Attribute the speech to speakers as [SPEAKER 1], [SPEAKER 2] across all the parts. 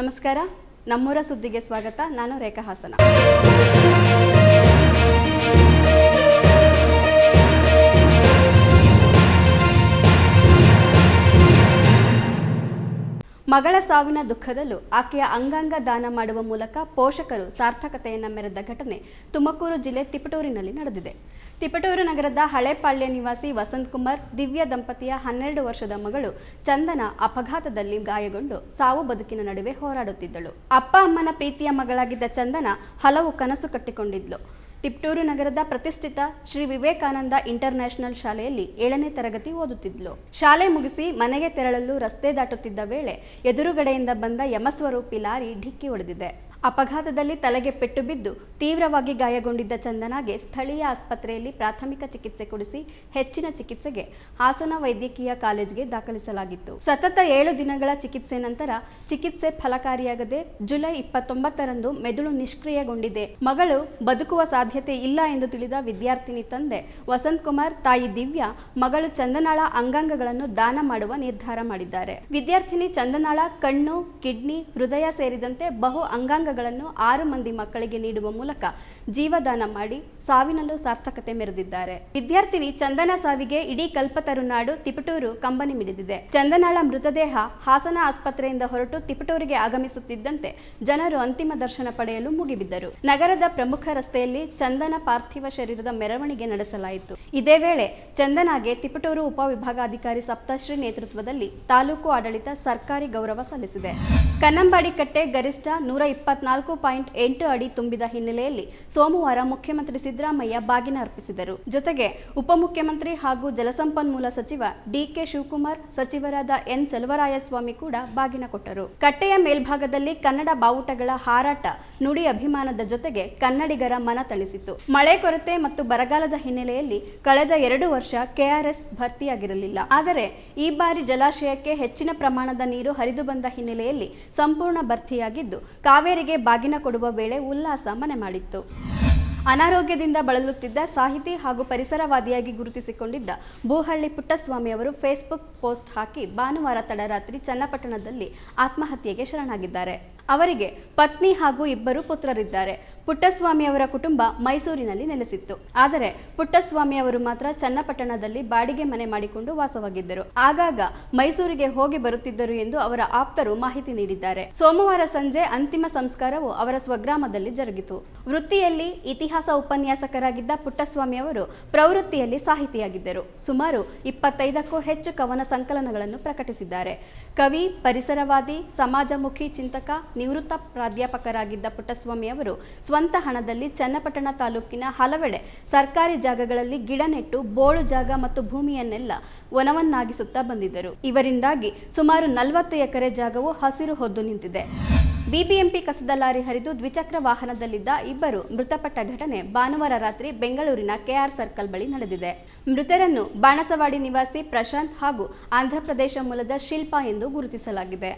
[SPEAKER 1] ನಮಸ್ಕಾರ. ನಮ್ಮೂರ ಸುದ್ದಿಗೆ ಸ್ವಾಗತ. ನಾನು ರೇಖಾ ಹಾಸನ. ಮಗಳ ಸಾವಿನ ದುಃಖದಲ್ಲೂ ಆಕೆಯ ಅಂಗಾಂಗ ದಾನ ಮಾಡುವ ಮೂಲಕ ಪೋಷಕರು ಸಾರ್ಥಕತೆಯನ್ನು ಮೆರೆದ ಘಟನೆ ತುಮಕೂರು ಜಿಲ್ಲೆ ತಿಪಟೂರಿನಲ್ಲಿ ನಡೆದಿದೆ. ತಿಪಟೂರು ನಗರದ ಹಳೆಪಾಳ್ಯ ನಿವಾಸಿ ವಸಂತ್ ಕುಮಾರ್, ದಿವ್ಯ ದಂಪತಿಯ ಹನ್ನೆರಡು ವರ್ಷದ ಮಗಳು ಚಂದನ ಅಪಘಾತದಲ್ಲಿ ಗಾಯಗೊಂಡು ಸಾವು ಬದುಕಿನ ನಡುವೆ ಹೋರಾಡುತ್ತಿದ್ದಳು. ಅಪ್ಪ ಅಮ್ಮನ ಪ್ರೀತಿಯ ಮಗಳಾಗಿದ್ದ ಚಂದನ ಹಲವು ಕನಸು ಕಟ್ಟಿಕೊಂಡಿದ್ಲು. ತಿಪ್ಟೂರು ನಗರದ ಪ್ರತಿಷ್ಠಿತ ಶ್ರೀ ವಿವೇಕಾನಂದ ಇಂಟರ್ನ್ಯಾಷನಲ್ ಶಾಲೆಯಲ್ಲಿ ಏಳನೇ ತರಗತಿ ಓದುತ್ತಿದ್ಲು. ಶಾಲೆ ಮುಗಿಸಿ ಮನೆಗೆ ತೆರಳಲು ರಸ್ತೆ ದಾಟುತ್ತಿದ್ದ ವೇಳೆ ಎದುರುಗಡೆಯಿಂದ ಬಂದ ಯಮಸ್ವರೂಪಿ ಲಾರಿ ಢಿಕ್ಕಿ ಹೊಡೆದಿದೆ. ಅಪಘಾತದಲ್ಲಿ ತಲೆಗೆ ಪೆಟ್ಟು ಬಿದ್ದು ತೀವ್ರವಾಗಿ ಗಾಯಗೊಂಡಿದ್ದ ಚಂದನಾಗೆ ಸ್ಥಳೀಯ ಆಸ್ಪತ್ರೆಯಲ್ಲಿ ಪ್ರಾಥಮಿಕ ಚಿಕಿತ್ಸೆ ಕೊಡಿಸಿ ಹೆಚ್ಚಿನ ಚಿಕಿತ್ಸೆಗೆ ಹಾಸನ ವೈದ್ಯಕೀಯ ಕಾಲೇಜಿಗೆ ದಾಖಲಿಸಲಾಗಿತ್ತು. ಸತತ ಏಳು ದಿನಗಳ ಚಿಕಿತ್ಸೆ ನಂತರ ಚಿಕಿತ್ಸೆ ಫಲಕಾರಿಯಾಗದೆ ಜುಲೈ ಇಪ್ಪತ್ತೊಂಬತ್ತರಂದು ಮೆದುಳು ನಿಷ್ಕ್ರಿಯಗೊಂಡಿದೆ. ಮಗಳು ಬದುಕುವ ಸಾಧ್ಯತೆ ಇಲ್ಲ ಎಂದು ತಿಳಿದ ವಿದ್ಯಾರ್ಥಿನಿ ತಂದೆ ವಸಂತ್ ಕುಮಾರ್, ತಾಯಿ ದಿವ್ಯಾ ಮಗಳು ಚಂದನಾಳ ಅಂಗಾಂಗಗಳನ್ನು ದಾನ ಮಾಡುವ ನಿರ್ಧಾರ ಮಾಡಿದ್ದಾರೆ. ವಿದ್ಯಾರ್ಥಿನಿ ಚಂದನಾಳ ಕಣ್ಣು, ಕಿಡ್ನಿ, ಹೃದಯ ಸೇರಿದಂತೆ ಬಹು ಅಂಗಾಂಗಗಳನ್ನು ಆರು ಮಂದಿ ಮಕ್ಕಳಿಗೆ ನೀಡುವ ಮೂಲಕ ಜೀವದಾನ ಮಾಡಿ ಸಾವಿನಲ್ಲೂ ಸಾರ್ಥಕತೆ ಮೆರೆದಿದ್ದಾರೆ. ವಿದ್ಯಾರ್ಥಿನಿ ಚಂದನ ಸಾವಿಗೆ ಇಡೀ ಕಲ್ಪತರುನಾಡು ತಿಪಟೂರು ಕಂಬನಿ ಮಿಡಿದಿದೆ. ಚಂದನಾಳ ಮೃತದೇಹ ಹಾಸನ ಆಸ್ಪತ್ರೆಯಿಂದ ಹೊರಟು ತಿಪಟೂರಿಗೆ ಆಗಮಿಸುತ್ತಿದ್ದಂತೆ ಜನರು ಅಂತಿಮ ದರ್ಶನ ಪಡೆಯಲು ಮುಗಿಬಿದ್ದರು. ನಗರದ ಪ್ರಮುಖ ರಸ್ತೆಯಲ್ಲಿ ಚಂದನ ಪಾರ್ಥಿವ ಶರೀರದ ಮೆರವಣಿಗೆ ನಡೆಸಲಾಯಿತು. ಇದೇ ವೇಳೆ ಚಂದನಾಗೆ ತಿಪಟೂರು ಉಪವಿಭಾಗಾಧಿಕಾರಿ ಸಪ್ತಶ್ರೀ ನೇತೃತ್ವದಲ್ಲಿ ತಾಲೂಕು ಆಡಳಿತ ಸರ್ಕಾರಿ ಗೌರವ ಸಲ್ಲಿಸಿದೆ. ಕನ್ನಂಬಾಡಿ ಕಟ್ಟೆ ಗರಿಷ್ಠ ನೂರ ಇಪ್ಪತ್ನಾಲ್ಕು ಪಾಯಿಂಟ್ ಎಂಟು ಅಡಿ ತುಂಬಿದ ಹಿನ್ನೆಲೆಯಲ್ಲಿ ಸೋಮವಾರ ಮುಖ್ಯಮಂತ್ರಿ ಸಿದ್ದರಾಮಯ್ಯ ಬಾಗಿನ ಅರ್ಪಿಸಿದರು. ಜೊತೆಗೆ ಉಪಮುಖ್ಯಮಂತ್ರಿ ಹಾಗೂ ಜಲಸಂಪನ್ಮೂಲ ಸಚಿವ ಡಿಕೆ ಶಿವಕುಮಾರ್, ಸಚಿವರಾದ ಎನ್ ಚಲುವರಾಯಸ್ವಾಮಿ ಕೂಡ ಬಾಗಿನ ಕೊಟ್ಟರು. ಕಟ್ಟೆಯ ಮೇಲ್ಭಾಗದಲ್ಲಿ ಕನ್ನಡ ಬಾವುಟಗಳ ಹಾರಾಟ, ನುಡಿ ಅಭಿಮಾನದ ಜೊತೆಗೆ ಕನ್ನಡಿಗರ ಮನ ತಣಿಸಿತು ಮಳೆ ಕೊರತೆ ಮತ್ತು ಬರಗಾಲದ ಹಿನ್ನೆಲೆಯಲ್ಲಿ ಕಳೆದ ಎರಡು ವರ್ಷ ಕೆಆರ್ಎಸ್ ಭರ್ತಿಯಾಗಿರಲಿಲ್ಲ. ಆದರೆ ಈ ಬಾರಿ ಜಲಾಶಯಕ್ಕೆ ಹೆಚ್ಚಿನ ಪ್ರಮಾಣದ ನೀರು ಹರಿದು ಬಂದ ಹಿನ್ನೆಲೆಯಲ್ಲಿ ಸಂಪೂರ್ಣ ಭರ್ತಿಯಾಗಿದ್ದು, ಕಾವೇರಿಗೆ ಬಾಗಿನ ಕೊಡುವ ವೇಳೆ ಉಲ್ಲಾಸ ಮನೆ ಮಾಡಿತ್ತು. ಅನಾರೋಗ್ಯದಿಂದ ಬಳಲುತ್ತಿದ್ದ ಸಾಹಿತಿ ಹಾಗೂ ಪರಿಸರವಾದಿಯಾಗಿ ಗುರುತಿಸಿಕೊಂಡಿದ್ದ ಬೂಹಳ್ಳಿ ಪುಟ್ಟಸ್ವಾಮಿ ಅವರು ಫೇಸ್ಬುಕ್ ಪೋಸ್ಟ್ ಹಾಕಿ ಭಾನುವಾರ ತಡರಾತ್ರಿ ಚನ್ನಪಟ್ಟಣದಲ್ಲಿ ಆತ್ಮಹತ್ಯೆಗೆ ಶರಣಾಗಿದ್ದಾರೆ. ಅವರಿಗೆ ಪತ್ನಿ ಹಾಗೂ ಇಬ್ಬರು ಪುತ್ರರಿದ್ದಾರೆ. ಪುಟ್ಟಸ್ವಾಮಿ ಅವರ ಕುಟುಂಬ ಮೈಸೂರಿನಲ್ಲಿ ನೆಲೆಸಿತ್ತು. ಆದರೆ ಪುಟ್ಟಸ್ವಾಮಿ ಅವರು ಮಾತ್ರ ಚನ್ನಪಟ್ಟಣದಲ್ಲಿ ಬಾಡಿಗೆ ಮನೆ ಮಾಡಿಕೊಂಡು ವಾಸವಾಗಿದ್ದರು. ಆಗಾಗ ಮೈಸೂರಿಗೆ ಹೋಗಿ ಬರುತ್ತಿದ್ದರು ಎಂದು ಅವರ ಆಪ್ತರು ಮಾಹಿತಿ ನೀಡಿದ್ದಾರೆ. ಸೋಮವಾರ ಸಂಜೆ ಅಂತಿಮ ಸಂಸ್ಕಾರವು ಅವರ ಸ್ವಗ್ರಾಮದಲ್ಲಿ ಜರುಗಿತು. ವೃತ್ತಿಯಲ್ಲಿ ಇತಿಹಾಸ ಉಪನ್ಯಾಸಕರಾಗಿದ್ದ ಪುಟ್ಟಸ್ವಾಮಿ ಅವರು ಪ್ರವೃತ್ತಿಯಲ್ಲಿ ಸಾಹಿತಿಯಾಗಿದ್ದರು. ಸುಮಾರು ಇಪ್ಪತ್ತೈದಕ್ಕೂ ಹೆಚ್ಚು ಕವನ ಸಂಕಲನಗಳನ್ನು ಪ್ರಕಟಿಸಿದ್ದಾರೆ. ಕವಿ, ಪರಿಸರವಾದಿ, ಸಮಾಜಮುಖಿ ಚಿಂತಕ ನಿವೃತ್ತ ಪ್ರಾಧ್ಯಾಪಕರಾಗಿದ್ದ ಪುಟ್ಟಸ್ವಾಮಿ ಅವರು ಸ್ವಂತ ಹಣದಲ್ಲಿ ಚನ್ನಪಟ್ಟಣ ತಾಲೂಕಿನ ಹಲವೆಡೆ ಸರ್ಕಾರಿ ಜಾಗಗಳಲ್ಲಿ ಗಿಡ ನೆಟ್ಟು ಬೋಳು ಜಾಗ ಮತ್ತು ಭೂಮಿಯನ್ನೆಲ್ಲ ವನವನ್ನಾಗಿಸುತ್ತಾ ಬಂದಿದ್ದರು. ಇವರಿಂದಾಗಿ ಸುಮಾರು ನಲವತ್ತು ಎಕರೆ ಜಾಗವು ಹಸಿರು ಹೊದ್ದು ನಿಂತಿದೆ. ಬಿಬಿಎಂಪಿ ಕಸದ ಲಾರಿ ಹರಿದು ದ್ವಿಚಕ್ರ ವಾಹನದಲ್ಲಿದ್ದ ಇಬ್ಬರು ಮೃತಪಟ್ಟ ಘಟನೆ ಭಾನುವಾರ ರಾತ್ರಿ ಬೆಂಗಳೂರಿನ ಕೆಆರ್ ಸರ್ಕಲ್ ಬಳಿ ನಡೆದಿದೆ. ಮೃತರನ್ನು ಬಾಣಸವಾಡಿ ನಿವಾಸಿ ಪ್ರಶಾಂತ್ ಹಾಗೂ ಆಂಧ್ರಪ್ರದೇಶ ಮೂಲದ ಶಿಲ್ಪಾ ಎಂದು ಗುರುತಿಸಲಾಗಿದೆ.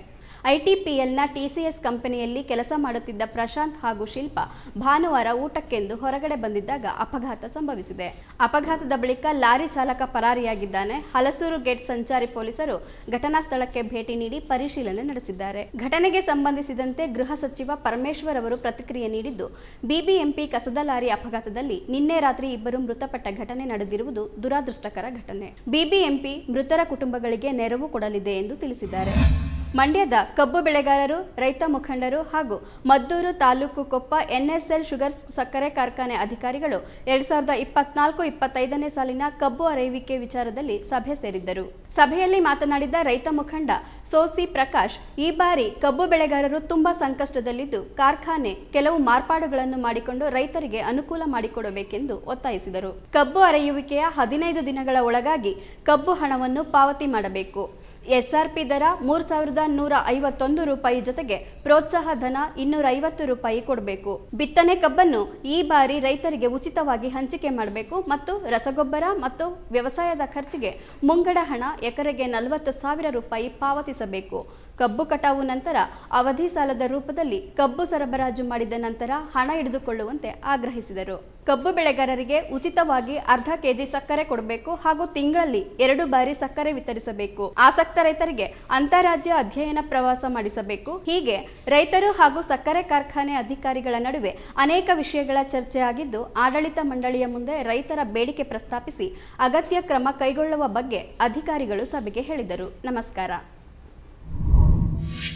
[SPEAKER 1] ಐಟಿಪಿಎಲ್ನ ಟಿಸಿಎಸ್ ಕಂಪನಿಯಲ್ಲಿ ಕೆಲಸ ಮಾಡುತ್ತಿದ್ದ ಪ್ರಶಾಂತ್ ಹಾಗೂ ಶಿಲ್ಪ ಭಾನುವಾರ ಊಟಕ್ಕೆಂದು ಹೊರಗಡೆ ಬಂದಿದ್ದಾಗ ಅಪಘಾತ ಸಂಭವಿಸಿದೆ. ಅಪಘಾತದ ಬಳಿಕ ಲಾರಿ ಚಾಲಕ ಪರಾರಿಯಾಗಿದ್ದಾನೆ. ಹಲಸೂರು ಗೇಟ್ ಸಂಚಾರಿ ಪೊಲೀಸರು ಘಟನಾ ಸ್ಥಳಕ್ಕೆ ಭೇಟಿ ನೀಡಿ ಪರಿಶೀಲನೆ ನಡೆಸಿದ್ದಾರೆ. ಘಟನೆಗೆ ಸಂಬಂಧಿಸಿದಂತೆ ಗೃಹ ಸಚಿವ ಪರಮೇಶ್ವರ್ ಅವರು ಪ್ರತಿಕ್ರಿಯೆ ನೀಡಿದ್ದು, ಬಿಬಿಎಂಪಿ ಕಸದ ಲಾರಿ ಅಪಘಾತದಲ್ಲಿ ನಿನ್ನೆ ರಾತ್ರಿ ಇಬ್ಬರು ಮೃತಪಟ್ಟ ಘಟನೆ ನಡೆದಿರುವುದು ದುರಾದೃಷ್ಟಕರ ಘಟನೆ. ಬಿಬಿಎಂಪಿ ಮೃತರ ಕುಟುಂಬಗಳಿಗೆ ನೆರವು ಕೊಡಲಿದೆ ಎಂದು ತಿಳಿಸಿದ್ದಾರೆ. ಮಂಡ್ಯದ ಕಬ್ಬು ಬೆಳೆಗಾರರು, ರೈತ ಮುಖಂಡರು ಹಾಗೂ ಮದ್ದೂರು ತಾಲೂಕು ಕೊಪ್ಪ ಎನ್ಎಸ್ಎಲ್ ಶುಗರ್ಸ್ ಸಕ್ಕರೆ ಕಾರ್ಖಾನೆ ಅಧಿಕಾರಿಗಳು ಎರಡ್ ಸಾವಿರದ ಇಪ್ಪತ್ನಾಲ್ಕು ಇಪ್ಪತ್ತೈದನೇ ಸಾಲಿನ ಕಬ್ಬು ಅರೈವಿಕೆ ವಿಚಾರದಲ್ಲಿ ಸಭೆ ಸೇರಿದ್ದರು. ಸಭೆಯಲ್ಲಿ ಮಾತನಾಡಿದ ರೈತ ಮುಖಂಡ ಸೋಸಿ ಪ್ರಕಾಶ್, ಈ ಬಾರಿ ಕಬ್ಬು ಬೆಳೆಗಾರರು ತುಂಬಾ ಸಂಕಷ್ಟದಲ್ಲಿದ್ದು ಕಾರ್ಖಾನೆ ಕೆಲವು ಮಾರ್ಪಾಡುಗಳನ್ನು ಮಾಡಿಕೊಂಡು ರೈತರಿಗೆ ಅನುಕೂಲ ಮಾಡಿಕೊಡಬೇಕೆಂದು ಒತ್ತಾಯಿಸಿದರು. ಕಬ್ಬು ಅರೆಯುವಿಕೆಯ ಹದಿನೈದು ದಿನಗಳ ಒಳಗಾಗಿ ಕಬ್ಬು ಹಣವನ್ನು ಪಾವತಿ ಮಾಡಬೇಕು. ಎಸ್ಆರ್ಪಿ ದರ ಮೂರು ಸಾವಿರದ ನೂರ ಐವತ್ತೊಂದು ರೂಪಾಯಿ ಜೊತೆಗೆ ಪ್ರೋತ್ಸಾಹ ಧನ ಇನ್ನೂರ ಐವತ್ತು ರೂಪಾಯಿ ಕೊಡಬೇಕು. ಬಿತ್ತನೆ ಕಬ್ಬನ್ನು ಈ ಬಾರಿ ರೈತರಿಗೆ ಉಚಿತವಾಗಿ ಹಂಚಿಕೆ ಮಾಡಬೇಕು ಮತ್ತು ರಸಗೊಬ್ಬರ ಮತ್ತು ವ್ಯವಸಾಯದ ಖರ್ಚಿಗೆ ಮುಂಗಡ ಹಣ ಎಕರೆಗೆ ನಲವತ್ತು ಸಾವಿರ ರೂಪಾಯಿ ಪಾವತಿಸಬೇಕು. ಕಬ್ಬು ಕಟಾವು ನಂತರ ಅವಧಿ ಸಾಲದ ರೂಪದಲ್ಲಿ ಕಬ್ಬು ಸರಬರಾಜು ಮಾಡಿದ ನಂತರ ಹಣ ಹಿಡಿದುಕೊಳ್ಳುವಂತೆ ಆಗ್ರಹಿಸಿದರು. ಕಬ್ಬು ಬೆಳೆಗಾರರಿಗೆ ಉಚಿತವಾಗಿ ಅರ್ಧ ಕೆಜಿ ಸಕ್ಕರೆ ಕೊಡಬೇಕು ಹಾಗೂ ತಿಂಗಳಲ್ಲಿ ಎರಡು ಬಾರಿ ಸಕ್ಕರೆ ವಿತರಿಸಬೇಕು. ಆಸಕ್ತ ರೈತರಿಗೆ ಅಂತಾರಾಜ್ಯ ಅಧ್ಯಯನ ಪ್ರವಾಸ ಮಾಡಿಸಬೇಕು. ಹೀಗೆ ರೈತರು ಹಾಗೂ ಸಕ್ಕರೆ ಕಾರ್ಖಾನೆ ಅಧಿಕಾರಿಗಳ ನಡುವೆ ಅನೇಕ ವಿಷಯಗಳ ಚರ್ಚೆ ಆಗಿದ್ದು, ಆಡಳಿತ ಮಂಡಳಿಯ ಮುಂದೆ ರೈತರ ಬೇಡಿಕೆ ಪ್ರಸ್ತಾಪಿಸಿ ಅಗತ್ಯ ಕ್ರಮ ಕೈಗೊಳ್ಳುವ ಬಗ್ಗೆ ಅಧಿಕಾರಿಗಳು ಸಭೆಗೆ ಹೇಳಿದರು. ನಮಸ್ಕಾರ.